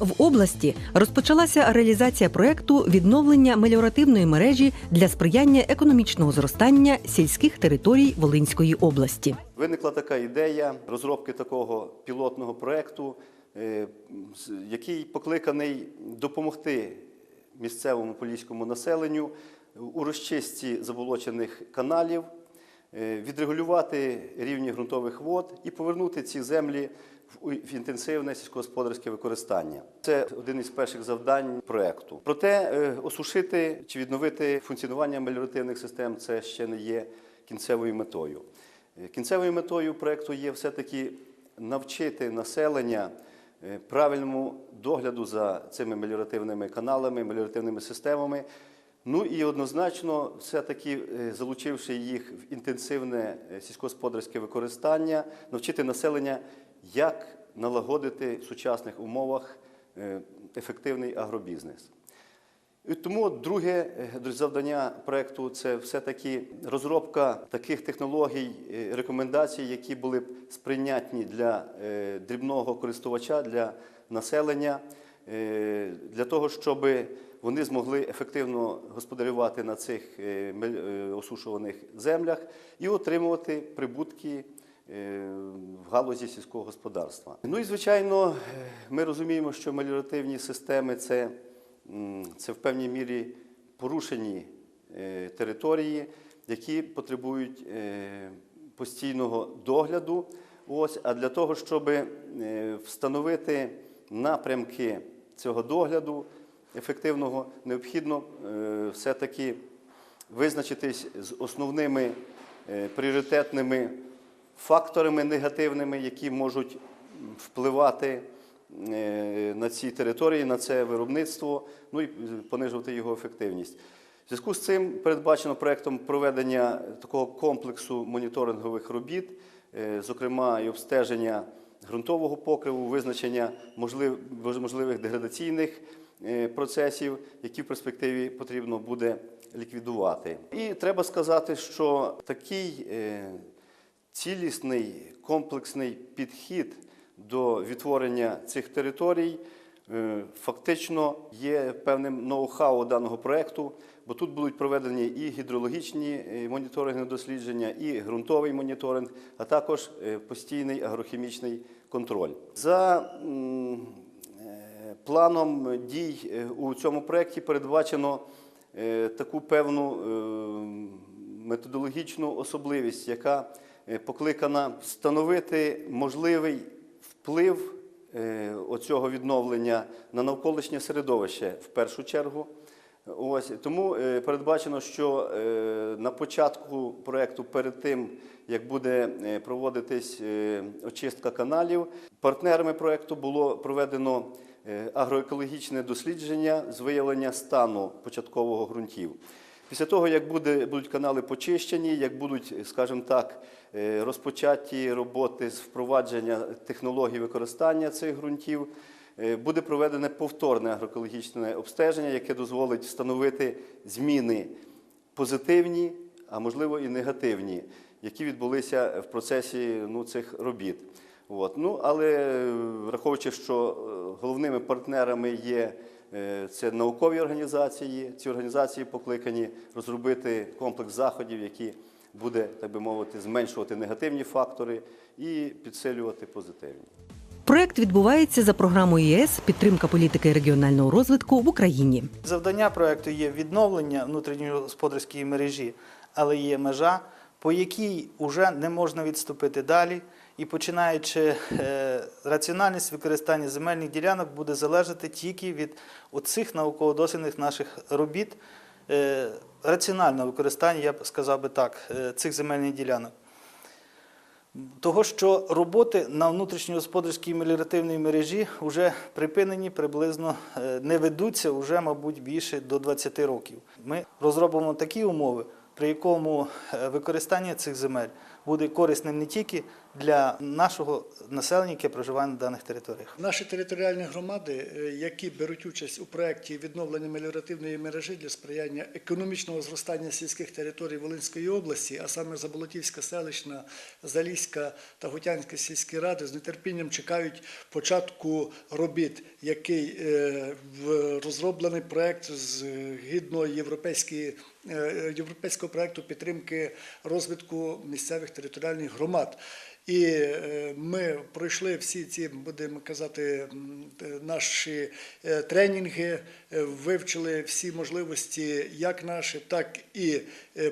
В області розпочалася реалізація проекту відновлення меліоративної мережі для сприяння економічного зростання сільських територій Волинської області. Виникла така ідея розробки такого пілотного проєкту, е, який покликаний допомогти місцевому поліському населенню у розчистці заболочених каналів, е, відрегулювати рівні ґрунтових вод і повернути ці землі в інтенсивне сільськогосподарське використання. Це один із перших завдань проєкту. Проте е, осушити чи відновити функціонування меліоративних систем це ще не є кінцевою метою. Е, Кінцевою метою проєкту є все-таки навчити населення е, правильному догляду за цими меліоративними каналами, меліоративними системами. Ну і однозначно, все-таки е, залучивши їх в інтенсивне е, сільськогосподарське використання, навчити населення, як налагодити в сучасних умовах е, ефективний агробізнес. І тому друге завдання проєкту це все-таки розробка таких технологій, рекомендацій, які були б сприйнятні для дрібного користувача, для населення, для того, щоб вони змогли ефективно господарювати на цих е, е, осушуваних землях і отримувати прибутки е, в галузі сільського господарства. Ну і звичайно, е, ми розуміємо, що меліоративні системи це це в певній мірі порушені е, території, які потребують е, постійного догляду. Ось, а для того, щоб е, встановити напрямки цього догляду ефективного, необхідно е, все-таки визначитись з основними е, пріоритетними факторами негативними, які можуть впливати е, на ці території, на це виробництво, ну і понижувати його ефективність. В зв'язку з цим передбачено проектом проведення такого комплексу моніторингових робіт, зокрема і обстеження ґрунтового покриву, визначення можлив- можливих деградаційних е, процесів, які в перспективі потрібно буде ліквідувати. І треба сказати, що такий е, цілісний комплексний підхід до відтворення цих територій фактично є певним ноу-хау даного проєкту, бо тут будуть проведені і гідрологічні е, моніторинги дослідження, і ґрунтовий моніторинг, а також е, постійний агрохімічний контроль. За е, планом дій е, у цьому проєкті передбачено е, таку певну е, методологічну особливість, яка е, покликана встановити можливий вплив е, оцього відновлення на навколишнє середовище в першу чергу. Ось тому е, передбачено, що е, на початку проекту, перед тим як буде е, проводитись е, очистка каналів, партнерами проекту було проведено е, агроекологічне дослідження з виявлення стану початкового ґрунтів. Після того, як буде, будуть канали почищені, як будуть, скажімо так, е, розпочаті роботи з впровадження технологій використання цих ґрунтів, е, буде проведене повторне агроекологічне обстеження, яке дозволить встановити зміни позитивні, а можливо і негативні, які відбулися в процесі ну, цих робіт. От. Ну, але е, враховуючи, що головними партнерами є це наукові організації, ці організації покликані розробити комплекс заходів, які буде, так би мовити, зменшувати негативні фактори і підсилювати позитивні. Проект відбувається за програмою ЄС підтримка політики регіонального розвитку в Україні. Завдання проекту є відновлення внутрішньої господарської мережі, але є межа, по якій вже не можна відступити далі. І починаючи е, раціональність використання земельних ділянок буде залежати тільки від оцих науково-дослідних наших робіт, е, раціонального використання, я б сказав би так, е, цих земельних ділянок. Того, що роботи на внутрішньогосподарській меліоративній мережі вже припинені приблизно не ведуться вже, мабуть, більше до 20 років. Ми розробимо такі умови, при якому використання цих земель буде корисним не тільки для нашого населення, яке проживає на даних територіях. Наші територіальні громади, е, які беруть участь у проєкті відновлення меліоративної мережі для сприяння економічного зростання сільських територій Волинської області, а саме Заболотівська селищна, Заліська та Гутянська сільські ради, з нетерпінням чекають початку робіт, який е, в- розроблений проєкт згідно е, європейського проєкту підтримки розвитку місцевих територіальних громад. І е, ми пройшли всі ці, будемо казати, наші е, тренінги, е, вивчили всі можливості, як наші, так і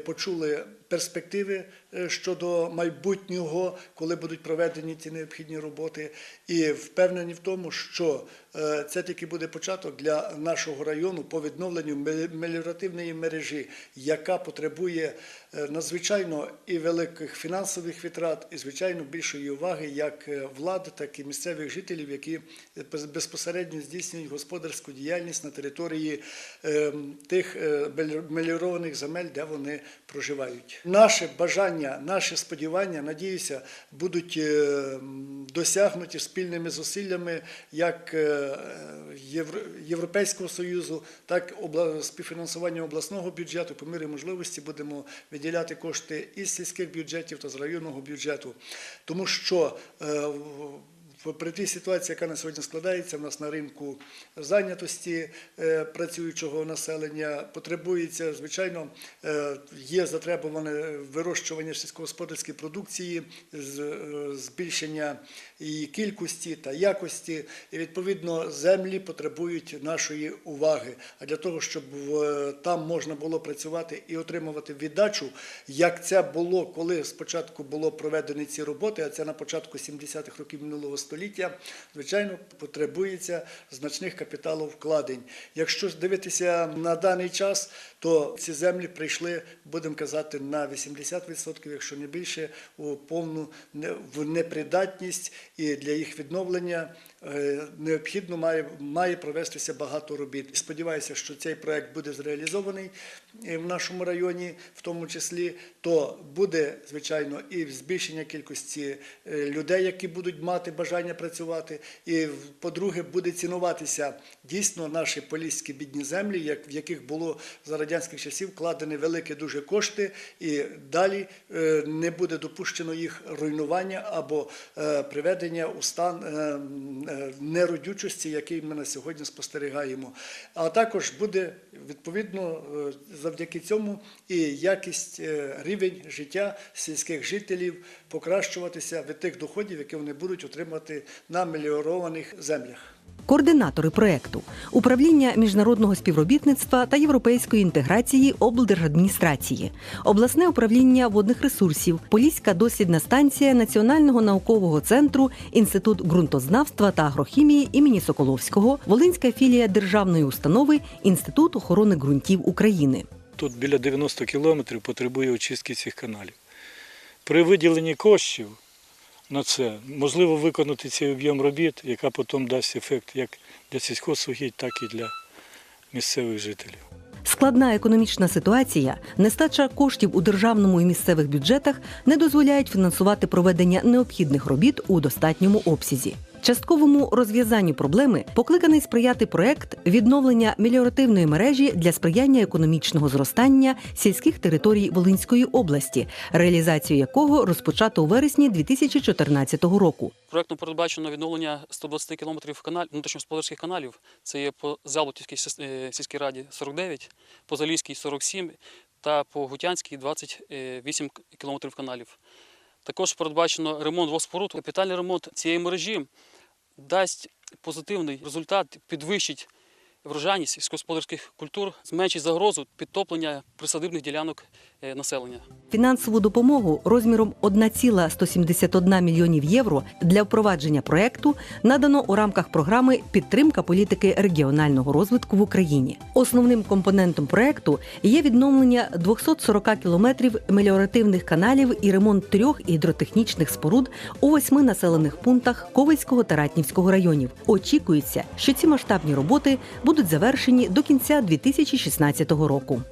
почули перспективи е, щодо майбутнього, коли будуть проведені ці необхідні роботи. І впевнені в тому, що е, це тільки буде початок для нашого району по відновленню мелі- меліоративної мережі, яка потребує е, надзвичайно і великих фінансових витрат, і звичайно більшої уваги як влади, так і місцевих жителів, які без- безпосередньо здійснюють господарську діяльність на території е, тих меліорованих земель, де вони проживають. Наше бажання, наші сподівання, надіюся, будуть е, досягнуті спільними зусиллями як е, Європейського Союзу, так і співфінансування обласного бюджету. По мірі можливості будемо виділяти кошти із сільських бюджетів та з районного бюджету, тому що е, при тій ситуації, яка на сьогодні складається, в нас на ринку зайнятості е, працюючого населення потребується, звичайно, е, є затребуване вирощування сільськогосподарської продукції, е, збільшення її кількості та якості. І відповідно землі потребують нашої уваги. А для того, щоб там можна було працювати і отримувати віддачу, як це було, коли спочатку було проведені ці роботи, а це на початку 70-х років минулого століття, звичайно, потребується значних капіталовкладень. Якщо дивитися на даний час, то ці землі прийшли, будемо казати, на 80%, якщо не більше, у повну в непридатність, і для їх відновлення необхідно має, має провестися багато робіт. Сподіваюся, що цей проект буде зреалізований е, в нашому районі, в тому числі, то буде, звичайно, і збільшення кількості е, людей, які будуть мати бажання працювати. І, по-друге, буде цінуватися дійсно наші поліські бідні землі, як, в яких було за радянських часів вкладені великі дуже кошти, і далі е, не буде допущено їх руйнування або е, приведення у стан е, е, неродючості, який ми на сьогодні спостерігаємо. А також буде відповідно е, завдяки цьому і якість е, рівень життя сільських жителів покращуватися від тих доходів, які вони будуть отримати на меліорованих землях. Координатори проекту управління міжнародного співробітництва та європейської інтеграції облдержадміністрації, обласне управління водних ресурсів, Поліська дослідна станція Національного наукового центру, інститут ґрунтознавства та агрохімії імені Соколовського, Волинська філія державної установи Інститут охорони ґрунтів України. Тут біля 90 кілометрів потребує очистки цих каналів. При виділенні коштів на це можливо виконати цей об'єм робіт, яка потім дасть ефект як для сільськогосугідь, так і для місцевих жителів. Складна економічна ситуація, нестача коштів у державному і місцевих бюджетах не дозволяють фінансувати проведення необхідних робіт у достатньому обсязі. Частковому розв'язанню проблеми покликаний сприяти проект відновлення меліоративної мережі для сприяння економічного зростання сільських територій Волинської області, реалізацію якого розпочато у вересні 2014 року. Проектом передбачено відновлення 120 кілометрів каналів, внутрішньогосподарських каналів. Це є по Забутівській сіс- е, сільській раді 49, по Залізькій 47 та по Гутянській 28 кілометрів каналів. Також передбачено ремонт двох споруд. Капітальний ремонт цієї мережі дасть позитивний результат, підвищить врожайність сільськогосподарських культур, зменшить загрозу підтоплення присадибних ділянок населення. Фінансову допомогу розміром 1,171 мільйонів євро для впровадження проекту надано у рамках програми Підтримка політики регіонального розвитку в Україні. Основним компонентом проекту є відновлення 240 кілометрів меліоративних каналів і ремонт трьох гідротехнічних споруд у восьми населених пунктах Ковальського та Ратнівського районів. Очікується, що ці масштабні роботи будуть завершені до кінця 2016 року.